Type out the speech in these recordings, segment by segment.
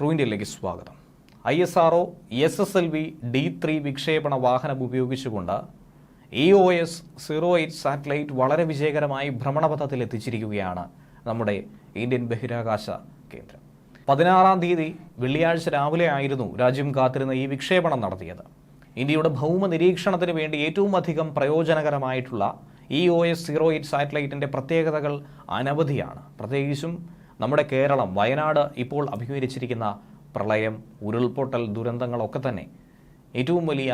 True ഇന്ത്യയിലേക്ക് സ്വാഗതം. I S R O S S L V D three വിക്ഷേപണ വാഹനം ഉപയോഗിച്ചുകൊണ്ട് E O S zero eight satellite വളരെ വിജയകരമായി ഭ്രമണപഥത്തിൽ എത്തിച്ചിരിക്കുകയാണ് നമ്മുടെ ഇന്ത്യൻ ബഹിരാകാശ കേന്ദ്രം. പതിനാറാം തീയതി വെള്ളിയാഴ്ച രാവിലെ ആയിരുന്നു രാജ്യം കാത്തിരുന്ന ഈ വിക്ഷേപണം നടത്തിയത്. ഇന്ത്യയുടെ ഭൗമ നിരീക്ഷണത്തിന് വേണ്ടി ഏറ്റവും അധികം പ്രയോജനകരമായിട്ടുള്ള E O S zero eight സാറ്റലൈറ്റിന്റെ പ്രത്യേകതകൾ അനവധിയാണ്. പ്രത്യേകിച്ചും നമ്മുടെ കേരളം വയനാട് ഇപ്പോൾ അഭിമുഖീകരിച്ചിരിക്കുന്ന പ്രളയം ഉരുൾപൊട്ടൽ ദുരന്തങ്ങളൊക്കെ തന്നെ ഏറ്റവും വലിയ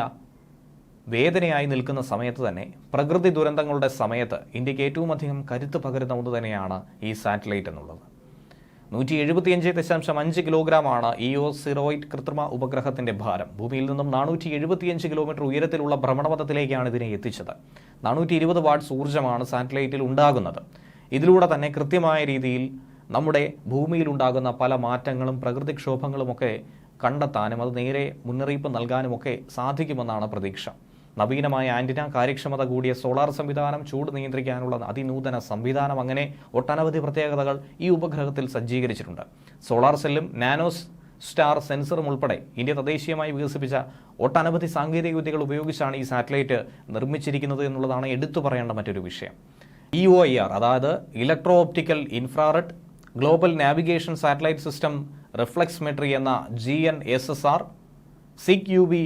വേദനയായി നിൽക്കുന്ന സമയത്ത് തന്നെ പ്രകൃതി ദുരന്തങ്ങളുടെ സമയത്ത് ഇന്ത്യയ്ക്ക് ഏറ്റവും അധികം കരുത്ത് പകരുന്ന ഒന്ന് തന്നെയാണ് ഈ സാറ്റലൈറ്റ് എന്നുള്ളത്. നൂറ്റി എഴുപത്തിയഞ്ച് ദശാംശം അഞ്ച് കിലോഗ്രാമാണ് ഇ ഒ സിറോയിറ്റ് കൃത്രിമ ഉപഗ്രഹത്തിന്റെ ഭാരം. ഭൂമിയിൽ നിന്നും നാനൂറ്റി എഴുപത്തിയഞ്ച് കിലോമീറ്റർ ഉയരത്തിലുള്ള ഭ്രമണപഥത്തിലേക്കാണ് ഇതിനെ എത്തിച്ചത്. നാനൂറ്റി ഇരുപത് വാട്ട്സ് ഊർജമാണ് സാറ്റലൈറ്റിൽ ഉണ്ടാകുന്നത്. ഇതിലൂടെ തന്നെ കൃത്യമായ രീതിയിൽ നമ്മുടെ ഭൂമിയിലുണ്ടാകുന്ന പല മാറ്റങ്ങളും പ്രകൃതിക്ഷോഭങ്ങളുമൊക്കെ കണ്ടെത്താനും അത് നേരെ മുന്നറിയിപ്പ് നൽകാനുമൊക്കെ സാധിക്കുമെന്നാണ് പ്രതീക്ഷ. നവീനമായ ആന്റിന കാര്യക്ഷമത കൂടിയ സോളാർ സംവിധാനം ചൂട് നിയന്ത്രിക്കാനുള്ള അതിനൂതന സംവിധാനം അങ്ങനെ ഒട്ടനവധി പ്രത്യേകതകൾ ഈ ഉപഗ്രഹത്തിൽ സജ്ജീകരിച്ചിട്ടുണ്ട്. സോളാർ സെല്ലും നാനോസ് സ്റ്റാർ സെൻസറും ഉൾപ്പെടെ ഇന്ത്യ തദ്ദേശീയമായി വികസിപ്പിച്ച ഒട്ടനവധി സാങ്കേതിക വിദ്യകൾ ഉപയോഗിച്ചാണ് ഈ സാറ്റലൈറ്റ് നിർമ്മിച്ചിരിക്കുന്നത് എന്നുള്ളതാണ് എടുത്തു പറയേണ്ട മറ്റൊരു വിഷയം. ഇ ഒ ഐ ആർ അതായത് electro optical infrared global navigation satellite system reflectometry എന്ന G N S S R SiC U V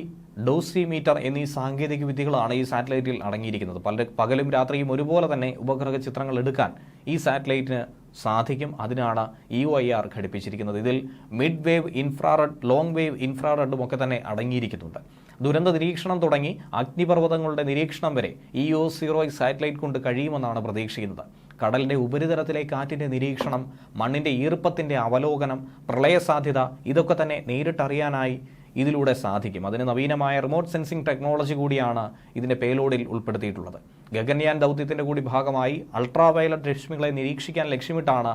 dosimeter എന്നീ സാങ്കേതിക വിദ്യകളാണ് ഈ സാറ്റലൈറ്റിൽ അടങ്ങിയിരിക്കുന്നത്. പല പകലും രാത്രിയും ഒരുപോലെ തന്നെ ഉപഗ്രഹ ചിത്രങ്ങൾ എടുക്കാൻ ഈ സാറ്റലൈറ്റിന് സാധിക്കും. അതിനാണ് ഇ ഒ ഐ ആർ ഘടിപ്പിച്ചിരിക്കുന്നത്. ഇതിൽ mid wave infrared long wave ഇൻഫ്രാറെഡും ഒക്കെ തന്നെ അടങ്ങിയിരിക്കുന്നുണ്ട്. ദുരന്ത നിരീക്ഷണം തുടങ്ങി അഗ്നിപർവതങ്ങളുടെ നിരീക്ഷണം വരെ ഇ ഒ സീറോ സാറ്റലൈറ്റ് കൊണ്ട് കഴിയുമെന്നാണ് പ്രതീക്ഷിക്കുന്നത്. കടലിന്റെ ഉപരിതലത്തിലെ കാറ്റിന്റെ നിരീക്ഷണം മണ്ണിന്റെ ഈർപ്പത്തിന്റെ അവലോകനം പ്രളയ സാധ്യത ഇതൊക്കെ തന്നെ നേരിട്ടറിയാനായി ഇതിലൂടെ സാധിക്കും. അതിന് നവീനമായ റിമോട്ട് സെൻസിംഗ് ടെക്നോളജി കൂടിയാണ് ഇതിന്റെ പേലോഡിൽ ഉൾപ്പെടുത്തിയിട്ടുള്ളത്. ഗഗൻയാൻ ദൗത്യത്തിന്റെ കൂടി ഭാഗമായി അൾട്രാവയലറ്റ് രശ്മികളെ നിരീക്ഷിക്കാൻ ലക്ഷ്യമിട്ടാണ്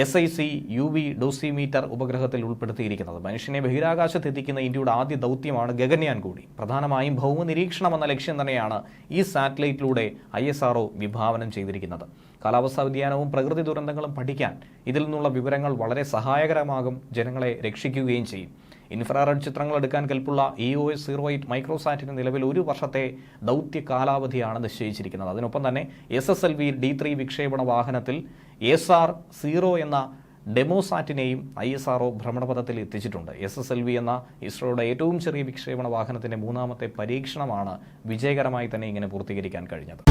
S I C U V dosimeter ഉപഗ്രഹത്തിൽ ഉൾപ്പെടുത്തിയിരിക്കുന്നത്. മനുഷ്യനെ ബഹിരാകാശത്ത് എത്തിക്കുന്ന ഇന്ത്യയുടെ ആദ്യ ദൗത്യമാണ് ഗഗൻയാൻ കൂടി. പ്രധാനമായും ഭൗമ നിരീക്ഷണം എന്ന ലക്ഷ്യം തന്നെയാണ് ഈ സാറ്റലൈറ്റിലൂടെ ഐ എസ് ആർ വിഭാവനം ചെയ്തിരിക്കുന്നത്. കാലാവസ്ഥാ വ്യതിയാനവും പ്രകൃതി ദുരന്തങ്ങളും പഠിക്കാൻ ഇതിൽ നിന്നുള്ള വിവരങ്ങൾ വളരെ സഹായകരമാകും ജനങ്ങളെ രക്ഷിക്കുകയും ചെയ്യും. ഇൻഫ്രാറെഡ് ചിത്രങ്ങൾ എടുക്കാൻ കെൽപ്പുള്ള E O S zero eight മൈക്രോസാറ്റിന് നിലവിൽ ഒരു വർഷത്തെ ദൗത്യ കാലാവധിയാണ് നിശ്ചയിച്ചിരിക്കുന്നത്. അതിനൊപ്പം തന്നെ S S L V D three വിക്ഷേപണ വാഹനത്തിൽ എസ് ആർ സീറോ എന്ന ഡെമോസാറ്റിനെയും ഐ എസ് ആർ ഒ ഭ്രമണപഥത്തിൽ എത്തിച്ചിട്ടുണ്ട്. എസ് എസ് എൽ വി എന്ന ഇസ്രോയുടെ ഏറ്റവും ചെറിയ വിക്ഷേപണ വാഹനത്തിന്റെ മൂന്നാമത്തെ പരീക്ഷണമാണ് വിജയകരമായി തന്നെ ഇങ്ങനെ പൂർത്തീകരിക്കാൻ കഴിഞ്ഞത്.